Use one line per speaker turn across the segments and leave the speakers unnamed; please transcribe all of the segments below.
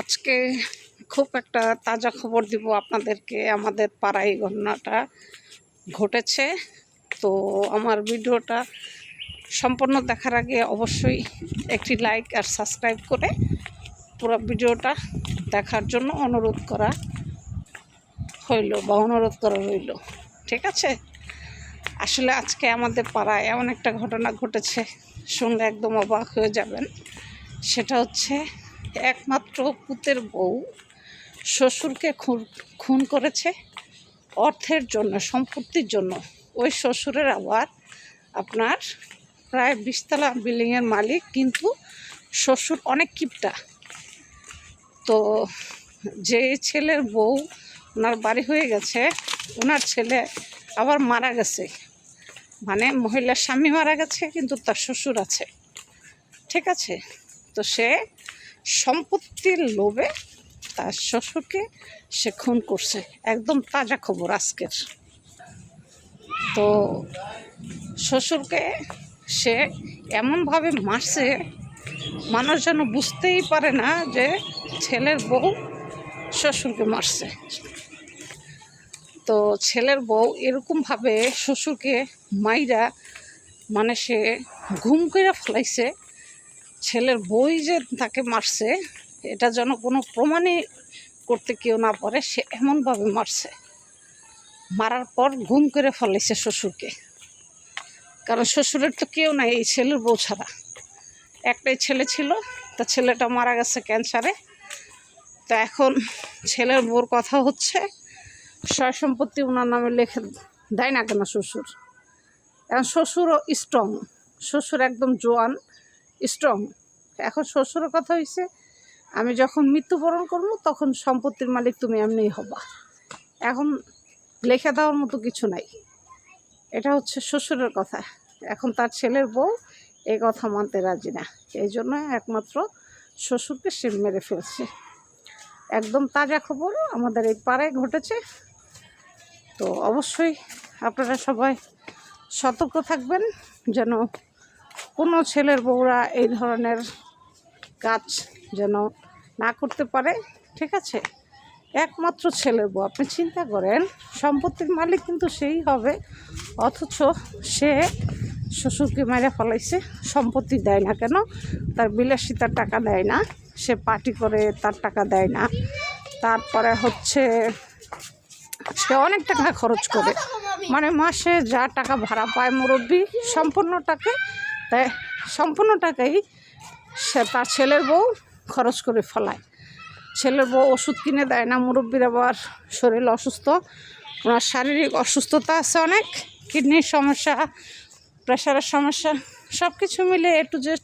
আজকে খুব একটা তাজা খবর দিব আপনাদেরকে, আমাদের পাড়ায় ঘটনাটা ঘটেছে। তো আমার ভিডিওটা সম্পূর্ণ দেখার আগে অবশ্যই একটি লাইক আর সাবস্ক্রাইব করে পুরো ভিডিওটা দেখার জন্য অনুরোধ করা হইল বা অনুরোধ করা হইল। ঠিক আছে? আসলে আজকে আমাদের পাড়ায় এমন একটা ঘটনা ঘটেছে, শুনলে একদম অবাক হয়ে যাবেন। সেটা হচ্ছে একমাত্র পুতের বউ শ্বশুরকে খুন করেছে। অর্থের জন্য, সম্পত্তির জন্য। ওই শ্বশুরের আবার আপনার প্রায় বিশতলা বিল্ডিংয়ের মালিক, কিন্তু শ্বশুর অনেক কিপটা। তো যে ছেলের বউ ওনার বাড়ি হয়ে গেছে, ওনার ছেলে আবার মারা গেছে। মানে মহিলার স্বামী মারা গেছে, কিন্তু তার শ্বশুর আছে। ঠিক আছে? তো সে সম্পত্তির লোভে তার শ্বশুরকে সে খুন করছে। একদম তাজা খবর আজকের। তো শ্বশুরকে সে এমনভাবে মারছে, মানুষ যেন বুঝতেই পারে না যে ছেলের বউ শ্বশুরকে মারছে। তো ছেলের বউ এরকমভাবে শ্বশুরকে মাইরা মানে সে ঘুম করে ফেলাইছে ছেলের বই যে তাকে মারছে, এটা যেন কোনো প্রমাণই করতে কেউ না পারে, সে এমনভাবে মারছে। মারার পর ঘুম করে ফেলাইছে শ্বশুরকে। কারণ শ্বশুরের তো কেউ নাই, এই ছেলের বউ ছাড়া। একটাই ছেলে ছিল, তা ছেলেটা মারা গেছে ক্যান্সারে। তা এখন ছেলের বউর কথা হচ্ছে, সয় সম্পত্তি ওনার নামে লেখে দেয় না কেন শ্বশুর? এখন শ্বশুরও স্ট্রং শ্বশুর একদম জোয়ান। স্ট্রং এখন শ্বশুরের কথা হয়েছে আমি যখন মৃত্যুবরণ করব, তখন সম্পত্তির মালিক তুমি এমনিই হবা। এখন লেখা দেওয়ার মতো কিছু নাই। এটা হচ্ছে শ্বশুরের কথা। এখন তার ছেলের বউ এই কথা মানতে রাজি না। এই জন্য একমাত্র শ্বশুরকে সে মেরে ফেলছে। একদম তাজা খবর আমাদের এই পাড়ায় ঘটেছে। তো অবশ্যই আপনারা সবাই সতর্ক থাকবেন, যেন কোনো ছেলের বউরা এই ধরনের কাজ যেন না করতে পারে, ঠিক আছে? একমাত্র ছেলের বউ। আপনি চিন্তা করেন, সম্পত্তির মালিক কিন্তু সেই হবে, অথচ সে শ্বশুরকে মেরে ফেলাইছে, সম্পত্তি দেয় না কেন? তার বিলাসিতার টাকা দেয় না, সে পার্টি করে তার টাকা দেয় না। তারপরে হচ্ছে, সে অনেক টাকা খরচ করে। মানে মাসে যা টাকা ভাড়া পায় মুরব্বী সম্পূর্ণ টাকা তাই সম্পূর্ণ টাকাই সে তার ছেলের বউ খরচ করে ফেলায়। ছেলের বউ ওষুধ কিনে দেয় না, মুরব্বীর আবার শরীর অসুস্থ, ওনার শারীরিক অসুস্থতা আছে অনেক, কিডনির সমস্যা প্রেশারের সমস্যা সব কিছু মিলে এ টু জেড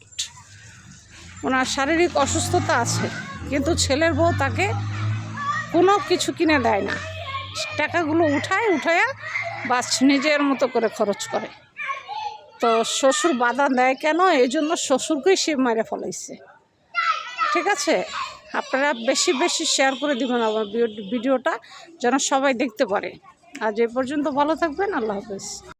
ওনার শারীরিক অসুস্থতা আছে। কিন্তু ছেলের বউ তাকে কোনো কিছু কিনে দেয় না। টাকাগুলো উঠায়, উঠায়া বাস নিজের মতো করে খরচ করে। তো শ্বশুর বাধা দেয় কেন? এই জন্য শ্বশুরকেই সে মেরে ফলাইছে। ঠিক আছে? আপনারা বেশি বেশি শেয়ার করে দেবেন আমার ভিডিওটা, যেন সবাই দেখতে পারে। আজ এ পর্যন্ত ভালো থাকবেন, আল্লাহ হাফেজ।